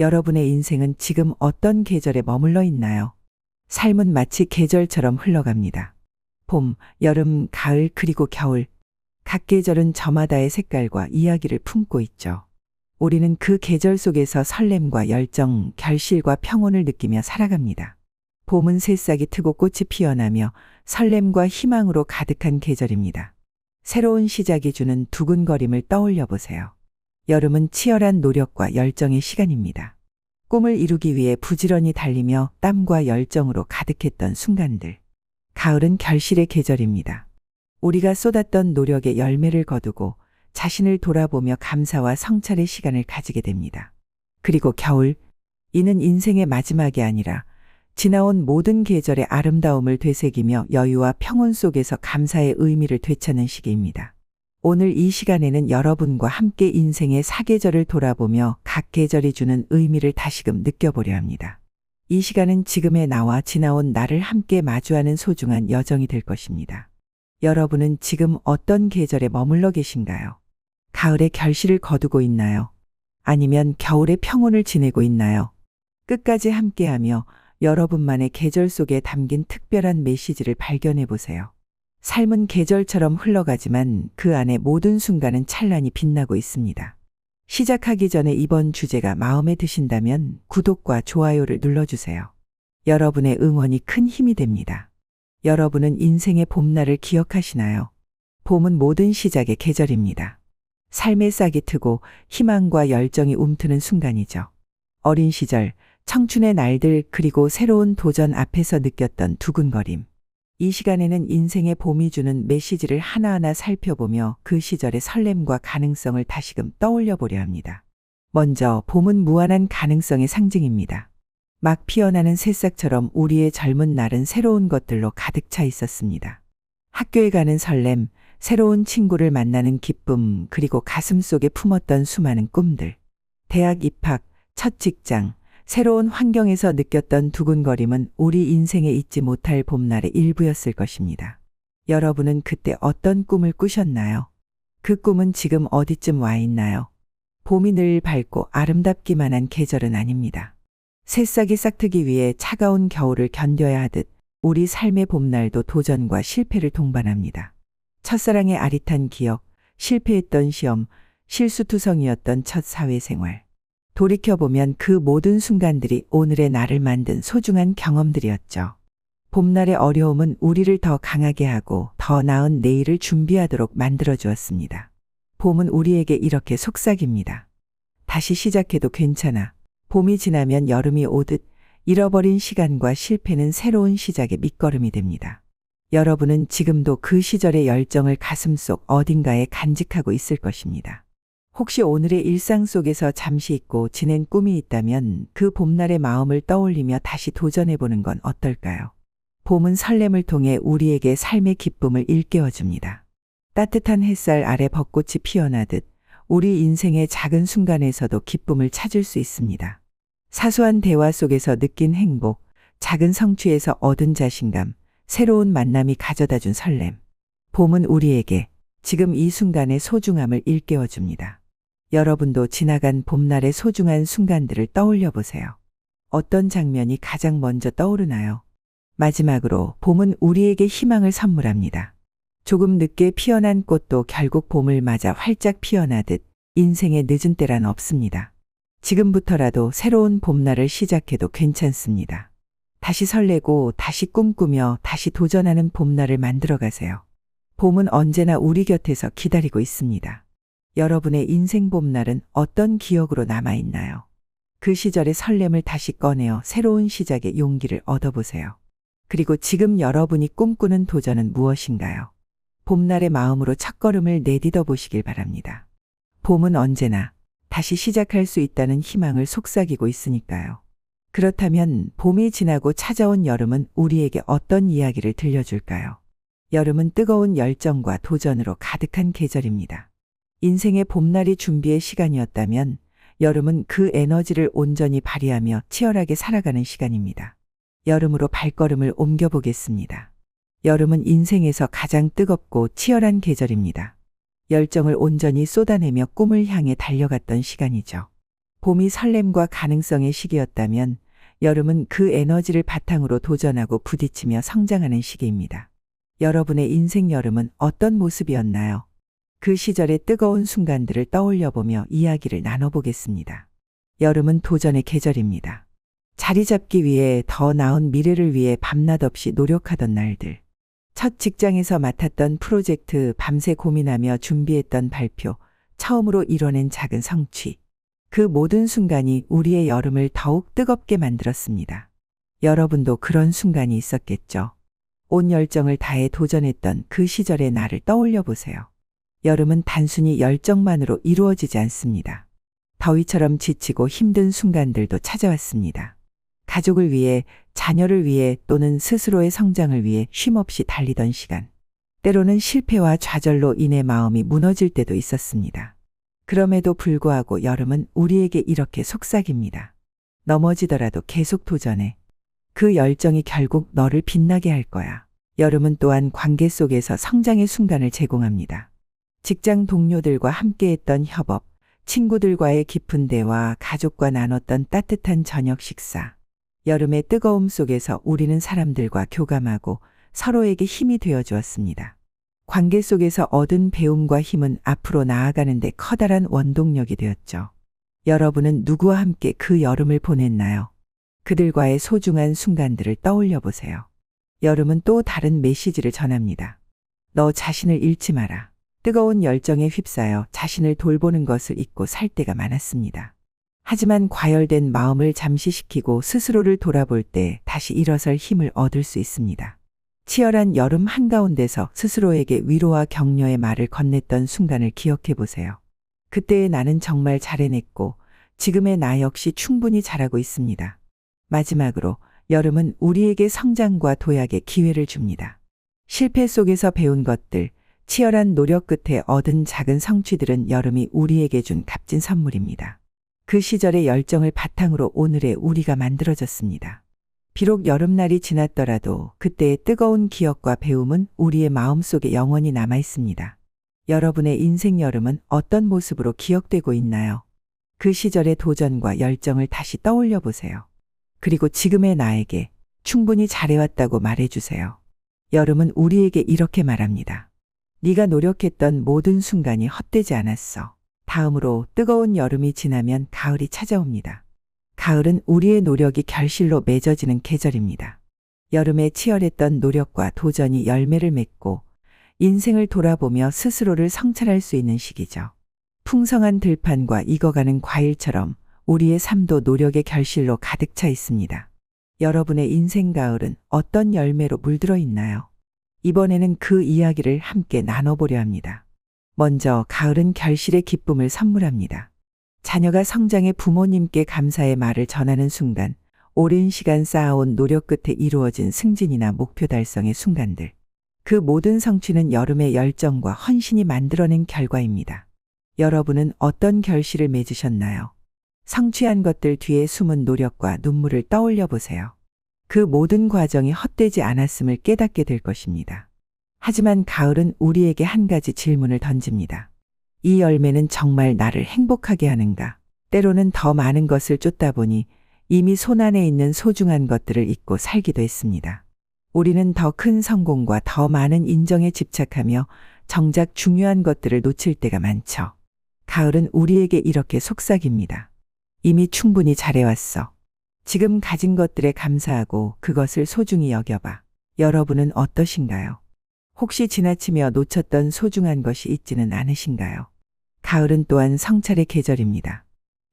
여러분의 인생은 지금 어떤 계절에 머물러 있나요? 삶은 마치 계절처럼 흘러갑니다. 봄, 여름, 가을, 그리고 겨울. 각 계절은 저마다의 색깔과 이야기를 품고 있죠. 우리는 그 계절 속에서 설렘과 열정, 결실과 평온을 느끼며 살아갑니다. 봄은 새싹이 트고 꽃이 피어나며 설렘과 희망으로 가득한 계절입니다. 새로운 시작이 주는 두근거림을 떠올려 보세요. 여름은 치열한 노력과 열정의 시간입니다. 꿈을 이루기 위해 부지런히 달리며 땀과 열정으로 가득했던 순간들. 가을은 결실의 계절입니다. 우리가 쏟았던 노력의 열매를 거두고 자신을 돌아보며 감사와 성찰의 시간을 가지게 됩니다. 그리고 겨울, 이는 인생의 마지막이 아니라 지나온 모든 계절의 아름다움을 되새기며 여유와 평온 속에서 감사의 의미를 되찾는 시기입니다. 오늘 이 시간에는 여러분과 함께 인생의 사계절을 돌아보며 각 계절이 주는 의미를 다시금 느껴보려 합니다. 이 시간은 지금의 나와 지나온 나를 함께 마주하는 소중한 여정이 될 것입니다. 여러분은 지금 어떤 계절에 머물러 계신가요? 가을의 결실을 거두고 있나요? 아니면 겨울의 평온을 지내고 있나요? 끝까지 함께하며 여러분만의 계절 속에 담긴 특별한 메시지를 발견해 보세요. 삶은 계절처럼 흘러가지만 그 안에 모든 순간은 찬란히 빛나고 있습니다. 시작하기 전에 이번 주제가 마음에 드신다면 구독과 좋아요를 눌러주세요. 여러분의 응원이 큰 힘이 됩니다. 여러분은 인생의 봄날을 기억하시나요? 봄은 모든 시작의 계절입니다. 삶의 싹이 트고 희망과 열정이 움트는 순간이죠. 어린 시절, 청춘의 날들 그리고 새로운 도전 앞에서 느꼈던 두근거림. 이 시간에는 인생의 봄이 주는 메시지를 하나하나 살펴보며 그 시절의 설렘과 가능성을 다시금 떠올려 보려 합니다. 먼저 봄은 무한한 가능성의 상징입니다. 막 피어나는 새싹처럼 우리의 젊은 날은 새로운 것들로 가득 차 있었습니다. 학교에 가는 설렘, 새로운 친구를 만나는 기쁨, 그리고 가슴 속에 품었던 수많은 꿈들. 대학 입학, 첫 직장, 새로운 환경에서 느꼈던 두근거림은 우리 인생에 잊지 못할 봄날의 일부였을 것입니다. 여러분은 그때 어떤 꿈을 꾸셨나요? 그 꿈은 지금 어디쯤 와 있나요? 봄이 늘 밝고 아름답기만 한 계절은 아닙니다. 새싹이 싹트기 위해 차가운 겨울을 견뎌야 하듯 우리 삶의 봄날도 도전과 실패를 동반합니다. 첫사랑의 아릿한 기억, 실패했던 시험, 실수투성이었던 첫 사회생활. 돌이켜보면 그 모든 순간들이 오늘의 나를 만든 소중한 경험들이었죠. 봄날의 어려움은 우리를 더 강하게 하고 더 나은 내일을 준비하도록 만들어 주었습니다. 봄은 우리에게 이렇게 속삭입니다. 다시 시작해도 괜찮아. 봄이 지나면 여름이 오듯 잃어버린 시간과 실패는 새로운 시작의 밑거름이 됩니다. 여러분은 지금도 그 시절의 열정을 가슴속 어딘가에 간직하고 있을 것입니다. 혹시 오늘의 일상 속에서 잠시 잊고 지낸 꿈이 있다면 그 봄날의 마음을 떠올리며 다시 도전해보는 건 어떨까요? 봄은 설렘을 통해 우리에게 삶의 기쁨을 일깨워줍니다. 따뜻한 햇살 아래 벚꽃이 피어나듯 우리 인생의 작은 순간에서도 기쁨을 찾을 수 있습니다. 사소한 대화 속에서 느낀 행복, 작은 성취에서 얻은 자신감, 새로운 만남이 가져다 준 설렘. 봄은 우리에게 지금 이 순간의 소중함을 일깨워줍니다. 여러분도 지나간 봄날의 소중한 순간들을 떠올려 보세요. 어떤 장면이 가장 먼저 떠오르나요? 마지막으로 봄은 우리에게 희망을 선물합니다. 조금 늦게 피어난 꽃도 결국 봄을 맞아 활짝 피어나듯 인생의 늦은 때란 없습니다. 지금부터라도 새로운 봄날을 시작해도 괜찮습니다. 다시 설레고 다시 꿈꾸며 다시 도전하는 봄날을 만들어 가세요. 봄은 언제나 우리 곁에서 기다리고 있습니다. 여러분의 인생 봄날은 어떤 기억으로 남아있나요? 그 시절의 설렘을 다시 꺼내어 새로운 시작의 용기를 얻어보세요. 그리고 지금 여러분이 꿈꾸는 도전은 무엇인가요? 봄날의 마음으로 첫걸음을 내딛어 보시길 바랍니다. 봄은 언제나 다시 시작할 수 있다는 희망을 속삭이고 있으니까요. 그렇다면 봄이 지나고 찾아온 여름은 우리에게 어떤 이야기를 들려줄까요? 여름은 뜨거운 열정과 도전으로 가득한 계절입니다. 인생의 봄날이 준비의 시간이었다면 여름은 그 에너지를 온전히 발휘하며 치열하게 살아가는 시간입니다. 여름으로 발걸음을 옮겨보겠습니다. 여름은 인생에서 가장 뜨겁고 치열한 계절입니다. 열정을 온전히 쏟아내며 꿈을 향해 달려갔던 시간이죠. 봄이 설렘과 가능성의 시기였다면 여름은 그 에너지를 바탕으로 도전하고 부딪히며 성장하는 시기입니다. 여러분의 인생 여름은 어떤 모습이었나요? 그 시절의 뜨거운 순간들을 떠올려 보며 이야기를 나눠보겠습니다. 여름은 도전의 계절입니다. 자리 잡기 위해 더 나은 미래를 위해 밤낮 없이 노력하던 날들. 첫 직장에서 맡았던 프로젝트 밤새 고민하며 준비했던 발표, 처음으로 이뤄낸 작은 성취. 그 모든 순간이 우리의 여름을 더욱 뜨겁게 만들었습니다. 여러분도 그런 순간이 있었겠죠. 온 열정을 다해 도전했던 그 시절의 나를 떠올려 보세요. 여름은 단순히 열정만으로 이루어지지 않습니다. 더위처럼 지치고 힘든 순간들도 찾아왔습니다. 가족을 위해, 자녀를 위해 또는 스스로의 성장을 위해 쉼없이 달리던 시간. 때로는 실패와 좌절로 인해 마음이 무너질 때도 있었습니다. 그럼에도 불구하고 여름은 우리에게 이렇게 속삭입니다. 넘어지더라도 계속 도전해. 그 열정이 결국 너를 빛나게 할 거야. 여름은 또한 관계 속에서 성장의 순간을 제공합니다. 직장 동료들과 함께했던 협업, 친구들과의 깊은 대화, 가족과 나눴던 따뜻한 저녁 식사. 여름의 뜨거움 속에서 우리는 사람들과 교감하고 서로에게 힘이 되어 주었습니다. 관계 속에서 얻은 배움과 힘은 앞으로 나아가는데 커다란 원동력이 되었죠. 여러분은 누구와 함께 그 여름을 보냈나요? 그들과의 소중한 순간들을 떠올려 보세요. 여름은 또 다른 메시지를 전합니다. 너 자신을 잃지 마라. 뜨거운 열정에 휩싸여 자신을 돌보는 것을 잊고 살 때가 많았습니다. 하지만 과열된 마음을 잠시시키고 스스로를 돌아볼 때 다시 일어설 힘을 얻을 수 있습니다. 치열한 여름 한가운데서 스스로에게 위로와 격려의 말을 건넸던 순간을 기억해 보세요. 그때의 나는 정말 잘해냈고 지금의 나 역시 충분히 잘하고 있습니다. 마지막으로 여름은 우리에게 성장과 도약의 기회를 줍니다. 실패 속에서 배운 것들, 치열한 노력 끝에 얻은 작은 성취들은 여름이 우리에게 준 값진 선물입니다. 그 시절의 열정을 바탕으로 오늘의 우리가 만들어졌습니다. 비록 여름날이 지났더라도 그때의 뜨거운 기억과 배움은 우리의 마음속에 영원히 남아 있습니다. 여러분의 인생 여름은 어떤 모습으로 기억되고 있나요? 그 시절의 도전과 열정을 다시 떠올려 보세요. 그리고 지금의 나에게 충분히 잘해왔다고 말해주세요. 여름은 우리에게 이렇게 말합니다. 네가 노력했던 모든 순간이 헛되지 않았어. 다음으로 뜨거운 여름이 지나면 가을이 찾아옵니다. 가을은 우리의 노력이 결실로 맺어지는 계절입니다. 여름에 치열했던 노력과 도전이 열매를 맺고 인생을 돌아보며 스스로를 성찰할 수 있는 시기죠. 풍성한 들판과 익어가는 과일처럼 우리의 삶도 노력의 결실로 가득 차 있습니다. 여러분의 인생 가을은 어떤 열매로 물들어 있나요? 이번에는 그 이야기를 함께 나눠보려 합니다. 먼저 가을은 결실의 기쁨을 선물합니다. 자녀가 성장해 부모님께 감사의 말을 전하는 순간, 오랜 시간 쌓아온 노력 끝에 이루어진 승진이나 목표 달성의 순간들. 그 모든 성취는 여름의 열정과 헌신이 만들어낸 결과입니다. 여러분은 어떤 결실을 맺으셨나요? 성취한 것들 뒤에 숨은 노력과 눈물을 떠올려 보세요. 그 모든 과정이 헛되지 않았음을 깨닫게 될 것입니다. 하지만 가을은 우리에게 한 가지 질문을 던집니다. 이 열매는 정말 나를 행복하게 하는가? 때로는 더 많은 것을 쫓다 보니 이미 손안에 있는 소중한 것들을 잊고 살기도 했습니다. 우리는 더 큰 성공과 더 많은 인정에 집착하며 정작 중요한 것들을 놓칠 때가 많죠. 가을은 우리에게 이렇게 속삭입니다. 이미 충분히 잘해왔어. 지금 가진 것들에 감사하고 그것을 소중히 여겨봐. 여러분은 어떠신가요? 혹시 지나치며 놓쳤던 소중한 것이 있지는 않으신가요? 가을은 또한 성찰의 계절입니다.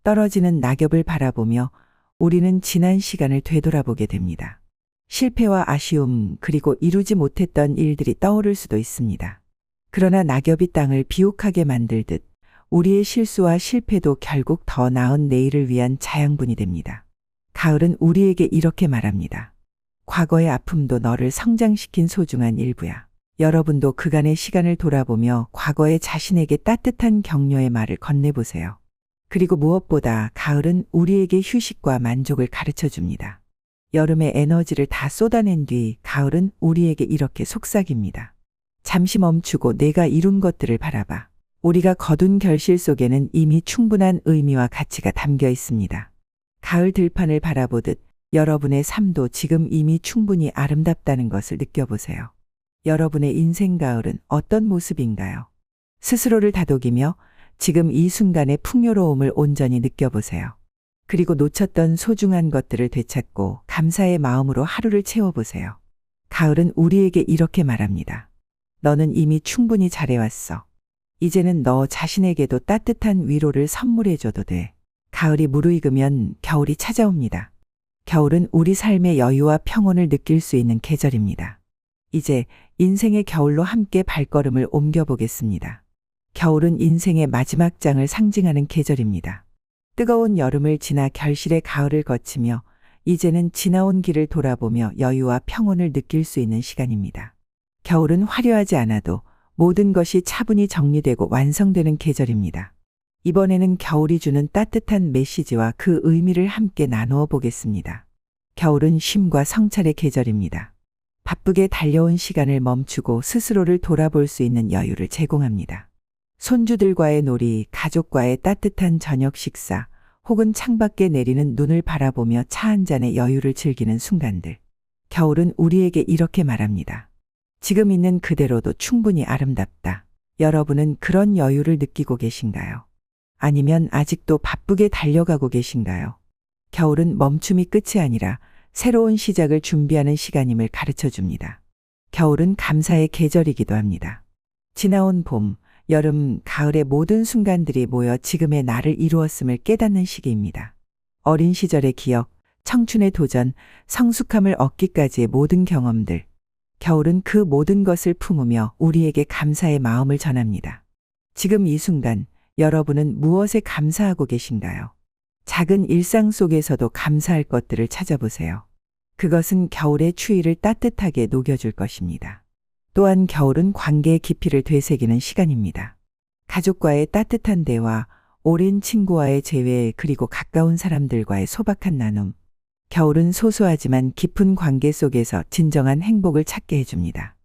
떨어지는 낙엽을 바라보며 우리는 지난 시간을 되돌아보게 됩니다. 실패와 아쉬움 그리고 이루지 못했던 일들이 떠오를 수도 있습니다. 그러나 낙엽이 땅을 비옥하게 만들듯 우리의 실수와 실패도 결국 더 나은 내일을 위한 자양분이 됩니다. 가을은 우리에게 이렇게 말합니다. 과거의 아픔도 너를 성장시킨 소중한 일부야. 여러분도 그간의 시간을 돌아보며 과거의 자신에게 따뜻한 격려의 말을 건네보세요. 그리고 무엇보다 가을은 우리에게 휴식과 만족을 가르쳐 줍니다. 여름의 에너지를 다 쏟아낸 뒤 가을은 우리에게 이렇게 속삭입니다. 잠시 멈추고 내가 이룬 것들을 바라봐. 우리가 거둔 결실 속에는 이미 충분한 의미와 가치가 담겨 있습니다. 가을 들판을 바라보듯 여러분의 삶도 지금 이미 충분히 아름답다는 것을 느껴보세요. 여러분의 인생 가을은 어떤 모습인가요? 스스로를 다독이며 지금 이 순간의 풍요로움을 온전히 느껴보세요. 그리고 놓쳤던 소중한 것들을 되찾고 감사의 마음으로 하루를 채워보세요. 가을은 우리에게 이렇게 말합니다. 너는 이미 충분히 잘해왔어. 이제는 너 자신에게도 따뜻한 위로를 선물해줘도 돼. 가을이 무르익으면 겨울이 찾아옵니다. 겨울은 우리 삶의 여유와 평온을 느낄 수 있는 계절입니다. 이제 인생의 겨울로 함께 발걸음을 옮겨보겠습니다. 겨울은 인생의 마지막 장을 상징하는 계절입니다. 뜨거운 여름을 지나 결실의 가을을 거치며 이제는 지나온 길을 돌아보며 여유와 평온을 느낄 수 있는 시간입니다. 겨울은 화려하지 않아도 모든 것이 차분히 정리되고 완성되는 계절입니다. 이번에는 겨울이 주는 따뜻한 메시지와 그 의미를 함께 나누어 보겠습니다. 겨울은 쉼과 성찰의 계절입니다. 바쁘게 달려온 시간을 멈추고 스스로를 돌아볼 수 있는 여유를 제공합니다. 손주들과의 놀이, 가족과의 따뜻한 저녁 식사, 혹은 창밖에 내리는 눈을 바라보며 차 한 잔의 여유를 즐기는 순간들. 겨울은 우리에게 이렇게 말합니다. 지금 있는 그대로도 충분히 아름답다. 여러분은 그런 여유를 느끼고 계신가요? 아니면 아직도 바쁘게 달려가고 계신가요? 겨울은 멈춤이 끝이 아니라 새로운 시작을 준비하는 시간임을 가르쳐 줍니다. 겨울은 감사의 계절이기도 합니다. 지나온 봄, 여름, 가을의 모든 순간들이 모여 지금의 나를 이루었음을 깨닫는 시기입니다. 어린 시절의 기억, 청춘의 도전, 성숙함을 얻기까지의 모든 경험들. 겨울은 그 모든 것을 품으며 우리에게 감사의 마음을 전합니다. 지금 이 순간 여러분은 무엇에 감사하고 계신가요? 작은 일상 속에서도 감사할 것들을 찾아보세요. 그것은 겨울의 추위를 따뜻하게 녹여줄 것입니다. 또한 겨울은 관계의 깊이를 되새기는 시간입니다. 가족과의 따뜻한 대화, 오랜 친구와의 재회, 그리고 가까운 사람들과의 소박한 나눔. 겨울은 소소하지만 깊은 관계 속에서 진정한 행복을 찾게 해줍니다.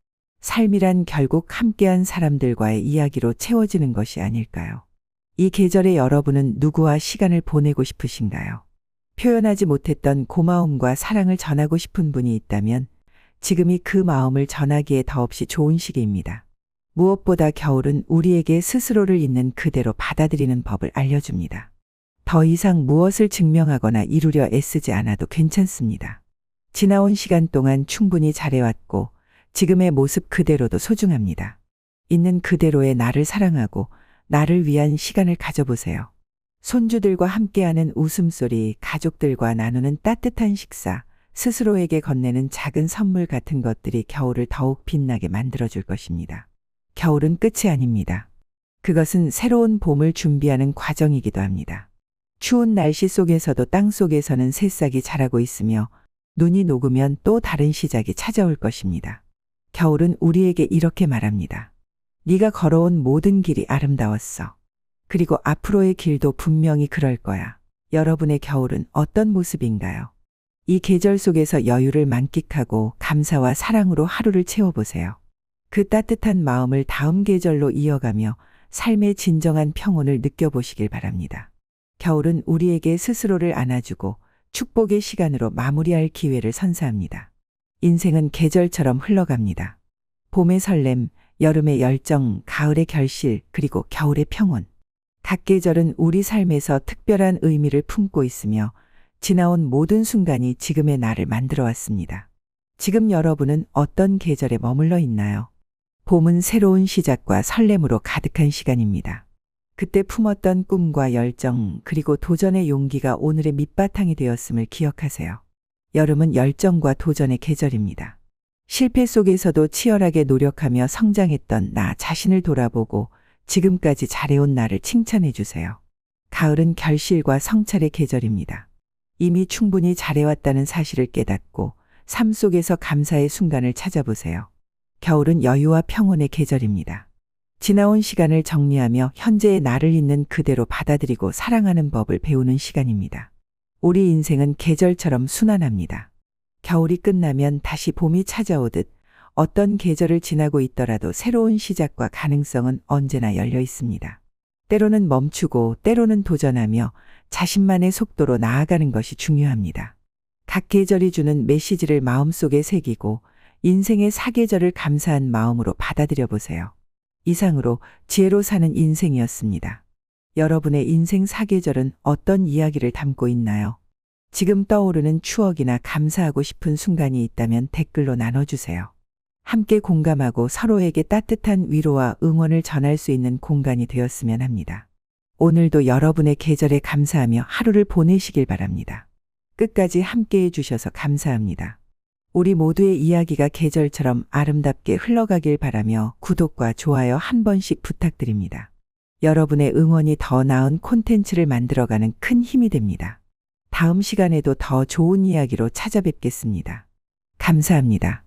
삶이란 결국 함께한 사람들과의 이야기로 채워지는 것이 아닐까요? 이 계절에 여러분은 누구와 시간을 보내고 싶으신가요? 표현하지 못했던 고마움과 사랑을 전하고 싶은 분이 있다면 지금이 그 마음을 전하기에 더없이 좋은 시기입니다. 무엇보다 겨울은 우리에게 스스로를 있는 그대로 받아들이는 법을 알려줍니다. 더 이상 무엇을 증명하거나 이루려 애쓰지 않아도 괜찮습니다. 지나온 시간 동안 충분히 잘해왔고 지금의 모습 그대로도 소중합니다. 있는 그대로의 나를 사랑하고 나를 위한 시간을 가져보세요. 손주들과 함께하는 웃음소리, 가족들과 나누는 따뜻한 식사, 스스로에게 건네는 작은 선물 같은 것들이 겨울을 더욱 빛나게 만들어줄 것입니다. 겨울은 끝이 아닙니다. 그것은 새로운 봄을 준비하는 과정이기도 합니다. 추운 날씨 속에서도 땅 속에서는 새싹이 자라고 있으며 눈이 녹으면 또 다른 시작이 찾아올 것입니다. 겨울은 우리에게 이렇게 말합니다. 네가 걸어온 모든 길이 아름다웠어. 그리고 앞으로의 길도 분명히 그럴 거야. 여러분의 겨울은 어떤 모습인가요? 이 계절 속에서 여유를 만끽하고 감사와 사랑으로 하루를 채워보세요. 그 따뜻한 마음을 다음 계절로 이어가며 삶의 진정한 평온을 느껴보시길 바랍니다. 겨울은 우리에게 스스로를 안아주고 축복의 시간으로 마무리할 기회를 선사합니다. 인생은 계절처럼 흘러갑니다. 봄의 설렘, 여름의 열정, 가을의 결실, 그리고 겨울의 평온. 각 계절은 우리 삶에서 특별한 의미를 품고 있으며 지나온 모든 순간이 지금의 나를 만들어 왔습니다. 지금 여러분은 어떤 계절에 머물러 있나요? 봄은 새로운 시작과 설렘으로 가득한 시간입니다. 그때 품었던 꿈과 열정, 그리고 도전의 용기가 오늘의 밑바탕이 되었음을 기억하세요. 여름은 열정과 도전의 계절입니다. 실패 속에서도 치열하게 노력하며 성장했던 나 자신을 돌아보고 지금까지 잘해온 나를 칭찬해 주세요. 가을은 결실과 성찰의 계절입니다. 이미 충분히 잘해왔다는 사실을 깨닫고 삶 속에서 감사의 순간을 찾아보세요. 겨울은 여유와 평온의 계절입니다. 지나온 시간을 정리하며 현재의 나를 있는 그대로 받아들이고 사랑하는 법을 배우는 시간입니다. 우리 인생은 계절처럼 순환합니다. 겨울이 끝나면 다시 봄이 찾아오듯 어떤 계절을 지나고 있더라도 새로운 시작과 가능성은 언제나 열려 있습니다. 때로는 멈추고 때로는 도전하며 자신만의 속도로 나아가는 것이 중요합니다. 각 계절이 주는 메시지를 마음속에 새기고 인생의 사계절을 감사한 마음으로 받아들여 보세요. 이상으로 지혜로 사는 인생이었습니다. 여러분의 인생 사계절은 어떤 이야기를 담고 있나요? 지금 떠오르는 추억이나 감사하고 싶은 순간이 있다면 댓글로 나눠주세요. 함께 공감하고 서로에게 따뜻한 위로와 응원을 전할 수 있는 공간이 되었으면 합니다. 오늘도 여러분의 계절에 감사하며 하루를 보내시길 바랍니다. 끝까지 함께 해주셔서 감사합니다. 우리 모두의 이야기가 계절처럼 아름답게 흘러가길 바라며 구독과 좋아요 한 번씩 부탁드립니다. 여러분의 응원이 더 나은 콘텐츠를 만들어가는 큰 힘이 됩니다. 다음 시간에도 더 좋은 이야기로 찾아뵙겠습니다. 감사합니다.